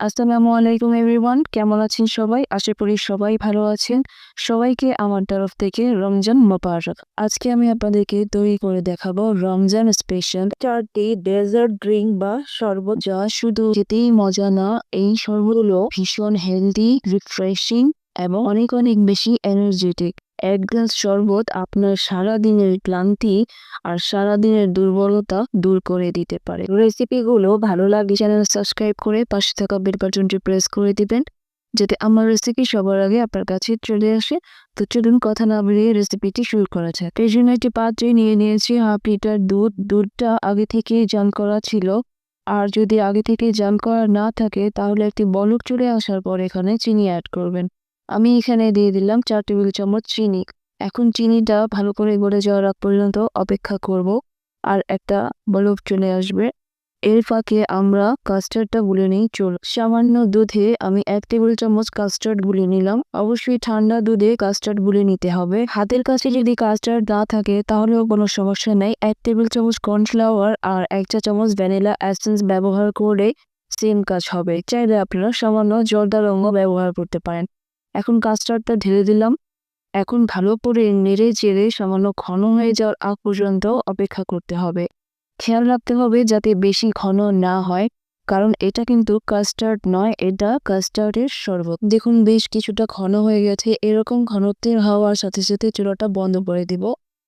আসসালামু আলাইকুম এভরিওয়ান। কেমন আছেন সবাই? আশা করি সবাই ভালো আছেন। সবাইকে আমার তরফ থেকে রমজান মোবারক। আজকে আমি আপনাদেরকে তৈরি করে দেখাবো রমজান স্পেশাল চারটি ডেজার্ট ড্রিঙ্ক বা শরবত, যা শুধু খেতেই মজা না, এই শরবতগুলো ভীষণ হেলদি রিফ্রেশিং এবং অনেক অনেক বেশি এনার্জেটিক এক গ্লাস শরবত আপনার সারা দিনের ক্লান্তি আর সারাদিনের দুর্বলতা দূর করে দিতে পারে। রেসিপিগুলো ভালো লাগলে চ্যানেল সাবস্ক্রাইব করে পাশে থাকা বেল বাটনটি প্রেস করে দিবেন, যাতে আমার রেসিপি সবার আগে আপনার কাছে চলে আসে। তো চলুন কথা না বেরিয়ে রেসিপিটি শুরু করা যাক। এই জন্য একটি পাত্রে নিয়ে নিয়েছি হাফ লিটার দুধ। দুধটা আগে থেকে জাল করা ছিল। আর যদি আগে থেকে জাল করা না থাকে, তাহলে একটি বলক চলে আসার পর এখানে চিনি অ্যাড করবেন। আমি এখানে দিয়ে দিলাম চার টেবিল চামচ চিনি। এখন চিনিটা ভালো করে গড়ে যাওয়ার আগ পর্যন্ত অপেক্ষা করব আর একটা বরফ চলে আসবে। এর ফাঁকে আমরা কাস্টার্ডটা গুলে নিই, চল। সামান্য দুধে আমি এক টেবিল চামচ কাস্টার্ড গুলে নিলাম। অবশ্যই ঠান্ডা দুধে কাস্টার্ড গুলে নিতে হবে। হাতের কাছে যদি কাস্টার্ড না থাকে তাহলেও কোনো সমস্যা নেই। এক টেবিল চামচ কর্নফ্লাওয়ার আর এক চা চামচ ভ্যানিলা অ্যাসেন্স ব্যবহার করে সেম কাজ হবে। চাইলে আপনারা সামান্য জর্দা রঙও ব্যবহার করতে পারেন। এখন কাস্টার্ডটা ঢেলে দিলাম। এখন ভালো করে নেড়ে চেড়ে সামান্য ঘন হয়ে যাওয়ার আগ পর্যন্ত অপেক্ষা করতে হবে। খেয়াল রাখতে হবে যাতে বেশি ঘন না হয়, কারণ এটা কিন্তু কাস্টার্ড নয়, এটা কাস্টার্ডের শরবত। দেখুন, বেশ কিছুটা ঘন হয়ে গেছে। এরকম ঘনত্বের হওয়ার সাথে সাথে চুলাটা বন্ধ করে দিব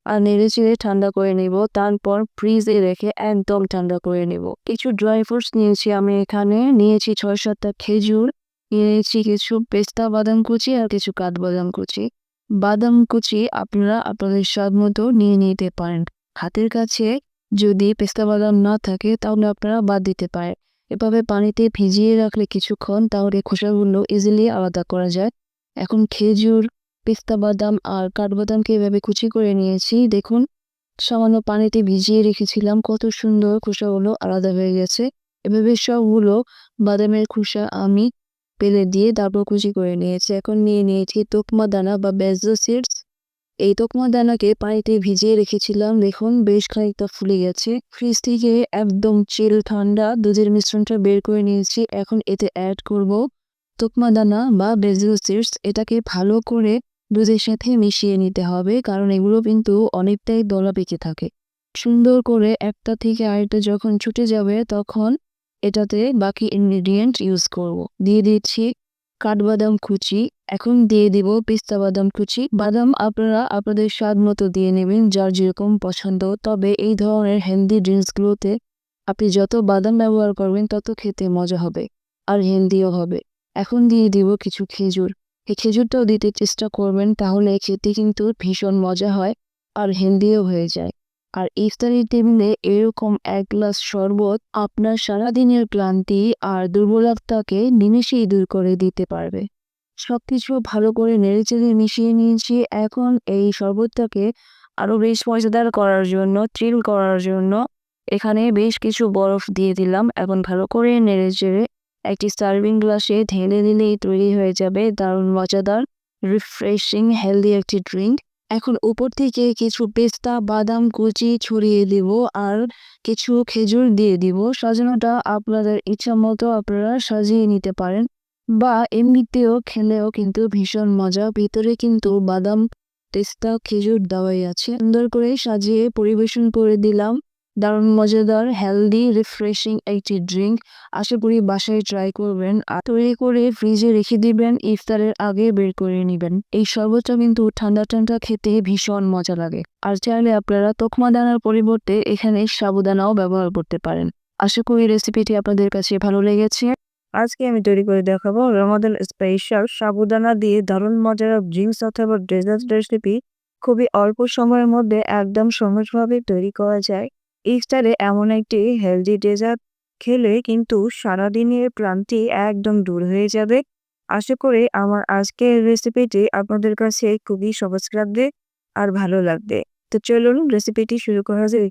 আর নেড়ে চেড়ে ঠান্ডা করে নেব। তারপর ফ্রিজে রেখে একদম ঠান্ডা করে নেব। কিছু ড্রাই ফ্রুটস নিয়েছি আমি এখানে। নিয়েছি ছয় সাতটা খেজুর নিয়েছি কিছু পেস্তা, বাদাম কুচি আর কিছু কাঠবাদাম কুচি। বাদাম কুচি আপনারা আপনাদের স্বাদ মতো নিয়ে নিতে পারেন। হাতের কাছে যদি পেস্তা, বাদাম না থাকে তাহলে আপনারা বাদ দিতে পারেন। এভাবে পানিতে ভিজিয়ে রাখলে কিছুক্ষণ তাহলে খোসাগুলো ইজিলি আলাদা করা যায়। এখন খেজুর, পেস্তা, বাদাম আর কাঠবাদামকে এভাবে কুচি করে নিয়েছি। দেখুন, সামান্য পানিতে ভিজিয়ে রেখেছিলাম, কত সুন্দর খোসাগুলো আলাদা হয়ে গেছে। এভাবে সবগুলো বাদামের খোসা আমি পেলে দিয়ে তারপর কুচি করে নিয়েছি। এখন নিয়ে নিয়েছি তোকমা দানা বা বেজো সিডস এই তোকমা দানাকে পানিতে ভিজিয়ে রেখেছিলাম। দেখুন, বেশ খানিকটা ফুলে গেছে। ফ্রিজ থেকে একদম চিল ঠান্ডা দুধের মিশ্রণটা বের করে নিয়েছি। এখন এতে অ্যাড করব তোকমা দানা বা বেজো সিডস এটাকে ভালো করে দুধের সাথে মিশিয়ে নিতে হবে, কারণ এগুলো কিন্তু অনেকটাই দলা পেকে থাকে। সুন্দর করে একটা থেকে আরেকটা যখন ছুটে যাবে, তখন এটাতে বাকি ইনগ্রিডিয়েন্ট ইউজ করব। দিয়ে দিচ্ছি কাঠবাদাম কুচি, এখন দিয়ে দিব পিস্তা বাদাম কুচি। বাদাম আপনারা আপনাদের স্বাদ মতো দিয়ে নেবেন, যার যেরকম পছন্দ। তবে এই ধরনের হেলদি ড্রিঙ্কসগুলোতে আপনি যত বাদাম ব্যবহার করবেন, তত খেতে মজা হবে আর হেলদিও হবে। এখন দিয়ে দিব কিছু খেজুর। এই খেজুরটাও দিতে চেষ্টা করবেন, তাহলে খেতে কিন্তু ভীষণ মজা হয় আর হেলদিও হয়ে যায়। আর ইফতারির টেবিলে এরকম এক গ্লাস শরবত আপনার সারাদিনের ক্লান্তি আর দুর্বলতাকে নিমেষেই দূর করে দিতে পারবে। সব কিছু ভালো করে নেড়েচেড়ে মিশিয়ে নিয়েছি। এখন এই শরবতটাকে আরও বেশ মজাদার করার জন্য থ্রিল করার জন্য এখানে বেশ কিছু বরফ দিয়ে দিলাম। এখন ভালো করে নেড়ে চেড়ে একটি সার্ভিং গ্লাসে ঢেলে দিলেই তৈরি হয়ে যাবে। দারুণ, মজাদার রিফ্রেশিং হেলদি একটি ড্রিঙ্ক এখন উপর থেকে কিছু পেস্তা, বাদাম, কুচি ছড়িয়ে দিব আর কিছু খেজুর দিয়ে দিব। সাজানোটা আপনাদের ইচ্ছা মতো আপনারা সাজিয়ে নিতে পারেন বা এমনিতেও খেলেও কিন্তু ভীষণ মজা। ভিতরে কিন্তু বাদাম, পেস্তা, খেজুর দেওয়াই আছে। সুন্দর করে সাজিয়ে পরিবেশন করে দিলাম। দারুণ, মজাদার হেলদি রিফ্রেশিং একটি ড্রিঙ্ক আশা করি বাসায় ট্রাই করবেন। আর তৈরি করে ফ্রিজে রেখে দিবেন, ইফতারের আগে বের করে নেবেন। এই শরবতটা কিন্তু ঠান্ডা ঠান্ডা খেতে ভীষণ মজা লাগে। আর চাইলে আপনারা তকমা দানার পরিবর্তে এখানে সাবুদানাও ব্যবহার করতে পারেন। আশা করি রেসিপিটি আপনাদের কাছে ভালো লেগেছে। আজকে আমি তৈরি করে দেখাবো রমাদান স্পেশাল সাবুদানা দিয়ে দারুণ মজার ড্রিঙ্কস অথবা ডেজার্ট রেসিপি খুবই অল্প সময়ের মধ্যে একদম সহজভাবে তৈরি করা যায়। ইফতারে এমন একটি হেলদি ডেজার্ট খেলে কিন্তু সারাদিনের ক্লান্তি একদম দূর হয়ে যাবে। আশা করি আমার আজকের রেসিপিটি আপনাদের কাছে খুবই সহজ লাগবে আর ভালো লাগবে। তো চলুন রেসিপিটি শুরু করা যাক।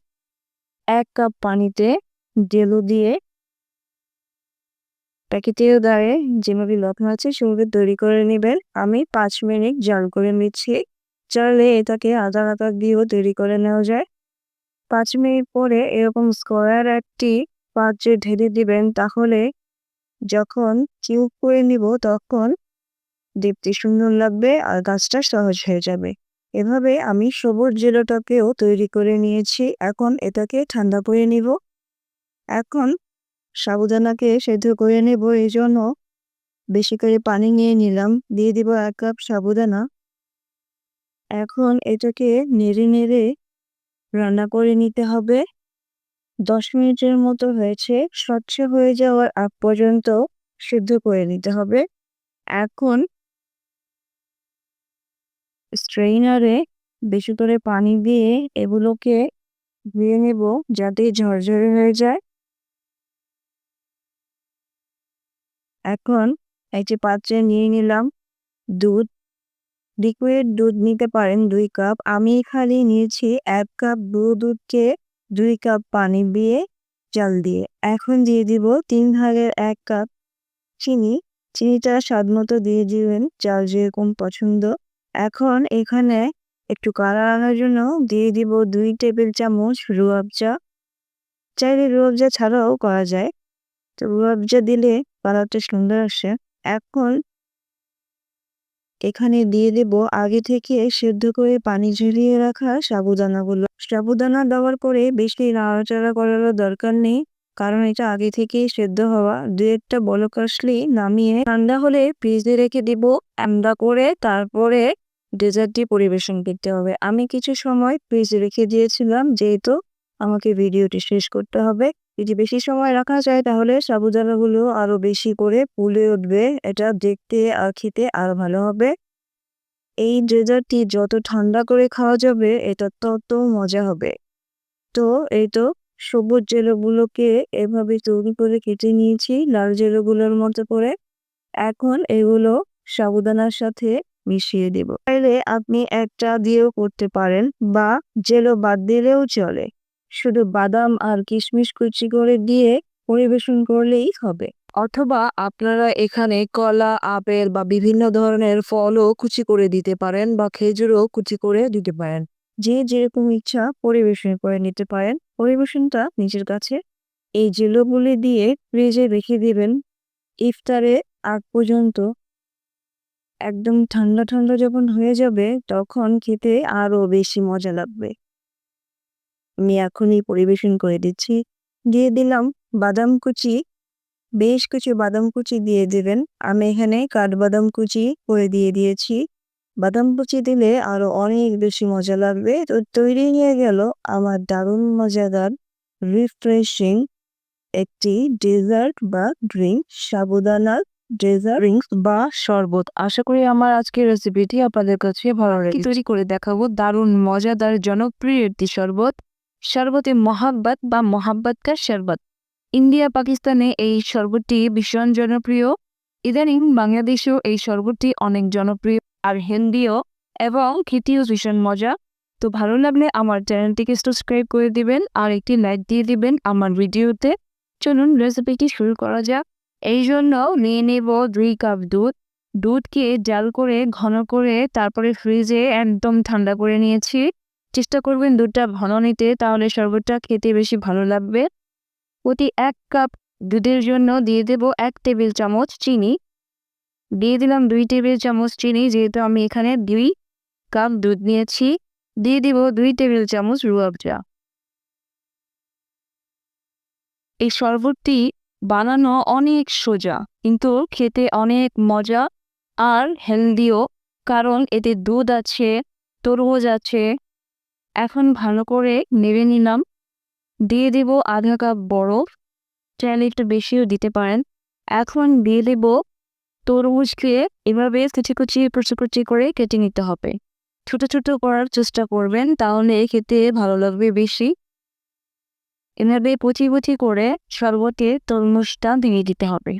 এক কাপ পানিতে ডেলো দিয়ে প্যাকেটের গায়ে যেভাবে লবণ আছে সেভাবে তৈরি করে নেবেন। আমি পাঁচ মিনিট জাল করে নিচ্ছি। চাইলে এটাকে আদা আদা দিয়েও তৈরি করে নেওয়া যায়। পাঁচ মিনিট পরে এরকম স্কোয়ার একটি পাত্রে ঢেলে দিবেন, তাহলে যখন কিউব করে নিব তখন দেখতে সুন্দর লাগবে আর গাছটা সহজ হয়ে যাবে। এভাবে আমি সবুজ জেলোটাকেও তৈরি করে নিয়েছি, এখন এটাকে ঠান্ডা করে নিব। এখন সাবুদানাকে সেদ্ধ করে নেব, এই জন্য বেশি করে পানি নিয়ে নিলাম, দিয়ে দিব এক কাপ সাবুদানা। এখন এটাকে নেড়ে নেড়ে রান্না করে নিতে হবে। দশ মিনিটের মতো হয়েছে, স্বচ্ছ হয়ে যাওয়ার আগ পর্যন্ত সিদ্ধ করে নিতে হবে। এখন স্ট্রেইনারে বেশি করে পানি দিয়ে এগুলোকে ধুয়ে নেব যাতে ঝরঝরে হয়ে যায়। এখন একটি পাত্রে নিয়ে নিলাম দুধ। লিকুইড দুধ নিতে পারেন দুই কাপ আমি এখানে নিয়েছি এক কাপ গুঁড়ো দুধকে দুই কাপ পানি দিয়ে চাল দিয়ে। এখন দিয়ে দিব তিন ভাগের এক কাপ চিনি। চিনিটা স্বাদ মতো দিয়ে দিবেন, চাল যেরকম পছন্দ। এখন এখানে একটু কালার আনার জন্য দিয়ে দিব দুই টেবিল চামচ রুয়াবজা চাইলে রুয়াবজা ছাড়াও করা যায়। তো রুয়াবজা দিলে কালারটা সুন্দর আসে। এখন এখানে দিয়ে দেব আগে থেকে সেদ্ধ করে পানি ঝরিয়ে রাখা সাবুদানাগুলো। সাবুদানা দেওয়ার পরে বেশি নাড়াচাড়া করার দরকার নেই, কারণ এটা আগে থেকেই সেদ্ধ হওয়া। দু একটা বলক আসলেই নামিয়ে ঠান্ডা হলে ফ্রিজে রেখে দিব। ঠান্ডা করে তারপরে ডেজার্টটি পরিবেশন করতে হবে। আমি কিছু সময় ফ্রিজে রেখে দিয়েছিলাম, যেহেতু আমাকে ভিডিওটি শেষ করতে হবে। যদি বেশি সময় রাখা যায়, তাহলে সাবুদানাগুলো আরও বেশি করে ফুলে উঠবে। এটা দেখতে আর খেতে আরও ভালো হবে। এই ডেজার্টটি যত ঠান্ডা করে খাওয়া যাবে, এটা তত মজা হবে। তো এই তো সবুজ জেলোগুলোকে এভাবে তৈরি করে কেটে নিয়েছি, লাল জেলোগুলোর মতো করে। এখন এগুলো সাবুদানার সাথে মিশিয়ে দেব। চাইলে আপনি একটা দিয়েও করতে পারেন, বা জেলো বাদ দিলেও চলে। শুধু বাদাম আর কিশমিশ কুচি করে দিয়ে পরিবেশন করলেই হবে। অথবা আপনারা এখানে কলা, আপেল বা বিভিন্ন ধরনের ফলও কুচি করে দিতে পারেন বা খেজুরও কুচি করে দিতে পারেন। যে যেরকম ইচ্ছা পরিবেশন করে নিতে পারেন। পরিবেশনটা নিজের কাছে এই জেলোগুলি দিয়ে ফ্রিজে রেখে দিবেন। ইফতারে আগ পর্যন্ত একদম ঠান্ডা ঠান্ডা যখন হয়ে যাবে তখন খেতে আরও বেশি মজা লাগবে। আমি এখনই পরিবেশন করে দিচ্ছি। দিয়ে দিলাম বাদাম কুচি। বেশ কিছু বাদাম কুচি দিয়ে দিবেন। আমি এখানে কাঠবাদাম কুচি করে দিয়ে দিয়েছি। বাদাম কুচি দিলে আরও অনেক বেশি মজা লাগবে। তো তৈরি হয়ে গেল আমার দারুণ মজাদার রিফ্রেশিং একটি ডেজার্ট বা ড্রিঙ্ক সাবুদানার ডেজার্ট ড্রিঙ্ক বা শরবত। আশা করি আমার আজকের রেসিপিটি আপনাদের কাছে ভালো লাগে তৈরি করে দেখাবো? দারুণ মজাদার জনপ্রিয় একটি শরবত। শরবতে মহাব্বত বা মহাব্বত কা শরবত ইন্ডিয়া, পাকিস্তানে এই শরবতটি ভীষণ জনপ্রিয়। ইদানিং বাংলাদেশেও এই শরবতটি অনেক জনপ্রিয় আর হেলদিও এবং খেতেও ভীষণ মজা। তো ভালো লাগলে আমার চ্যানেলটিকে সাবস্ক্রাইব করে দিবেন আর একটি লাইক দিয়ে দিবেন আমার ভিডিওতে। চলুন রেসিপিটি শুরু করা যাক। এই জন্য নিয়ে নেব দুই কাপ দুধ। দুধকে জাল করে, ঘন করে তারপরে ফ্রিজে একদম ঠান্ডা করে নিয়েছি। চেষ্টা করবেন দুধটা ঘন নিতে, তাহলে শরবতটা খেতে বেশি ভালো লাগবে। প্রতি এক কাপ দুধের জন্য দিয়ে দেব এক টেবিল চামচ চিনি। দিয়ে দিলাম দুই টেবিল চামচ চিনি, যেহেতু আমি এখানে দুই কাপ দুধ নিয়েছি। দিয়ে দিব দুই টেবিল চামচ রুয়াবজা এই শরবতটি বানানো অনেক সোজা, কিন্তু খেতে অনেক মজা আর হেলদিও, কারণ এতে দুধ আছে, তরমুজ আছে এখন ভালো করে নেড়ে নিলাম। দিয়ে দেব আধা কাপ বরফ। চাইলে একটু বেশিও দিতে পারেন। এখন দিয়ে দেব তরমুজকে এভাবে কুচি কুচি কুচি কুচি করে কেটে নিতে হবে। ছোট ছোট করার চেষ্টা করবেন, তাহলে খেতে ভালো লাগবে বেশি। এভাবে পুচি পুচি করে শরবতে তরমুজটা দিয়ে দিতে হবে।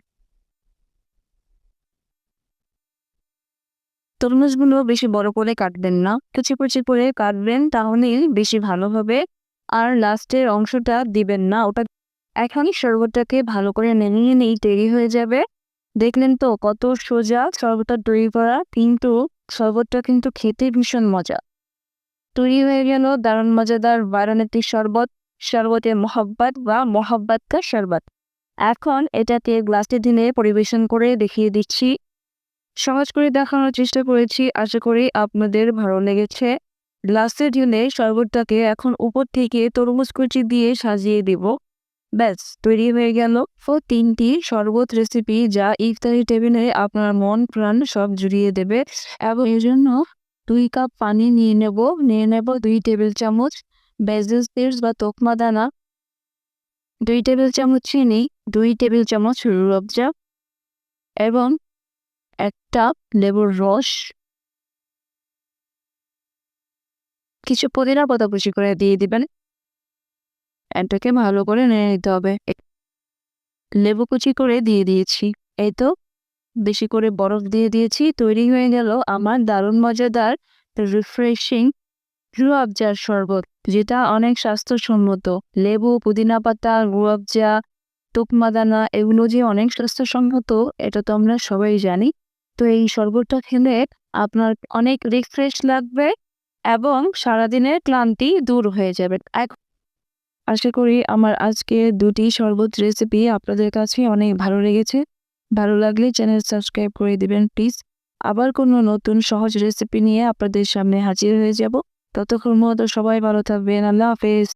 তরমুজগুলো বেশি বড় করে কাটবেন না। কুচি কুচি করে কাটবেন তাহলেই বেশি ভালো হবে। আর লাস্টের অংশটা দিবেন না, ওটা এখন শরবতটাকে ভালো করে নেমিয়ে নেই তৈরি হয়ে যাবে। দেখলেন তো কত সোজা শরবতটা তৈরি করা, কিন্তু শরবতটা কিন্তু খেতে ভীষণ মজা। তৈরি হয়ে গেল দারুণ মজাদার বারাণতী শরবত শরবতে মোহাব্বত বা মোহাব্বত কা শরবত। এখন এটাকে গ্লাসে দিনে পরিবেশন করে দেখিয়ে দিচ্ছি। সহজ করে দেখানোর চেষ্টা করেছি। আশা করি আপনাদের ভালো লেগেছে। গ্লাসে ঢেলে শরবতটাকে এখন উপর থেকে তরমুজ কুচি দিয়ে সাজিয়ে দিব। ব্যাস, তৈরি হয়ে গেল। ও তিনটি শরবত রেসিপি যা ইফতারি টেবিলে আপনার মন, প্রাণ সব জুড়িয়ে দেবে এবং এর জন্য দুই কাপ পানি নিয়ে নেব। নিয়ে নেব দুই টেবিল চামচ বেজেল সিডস বা তোকমা দানা, দুই টেবিল চামচ চিনি, দুই টেবিল চামচ রুয়াবজা এবং একটা লেবুর রস, কিছু পুদিনা পাতা কুচি করে দিয়ে দিবেন। এটাকে ভালো করে নিয়ে নিতে হবে। লেবু কুচি করে দিয়ে দিয়েছি। এই তো, বেশি করে বরফ দিয়ে দিয়েছি, তৈরি হয়ে গেল আমার দারুণ মজাদার রিফ্রেশিং রুয়াবজার শরবত, যেটা অনেক স্বাস্থ্যসম্মত। লেবু, পুদিনা পাতা রুয়াবজা তুকমাদানা এগুলো যে অনেক স্বাস্থ্যসম্মত, এটা তো আমরা সবাই জানি। তো এই শরবতটা খেলে আপনার অনেক রিফ্রেশ লাগবে এবং সারাদিনের ক্লান্তি দূর হয়ে যাবে। আশা করি আমার আজকে দুটি শরবত রেসিপি আপনাদের কাছে অনেক ভালো লেগেছে। ভালো লাগলে চ্যানেল সাবস্ক্রাইব করে দিবেন প্লিজ আবার কোনো নতুন সহজ রেসিপি নিয়ে আপনাদের সামনে হাজির হয়ে যাব। ততক্ষণ মতো সবাই ভালো থাকবেন, আল্লাহ হাফেজ।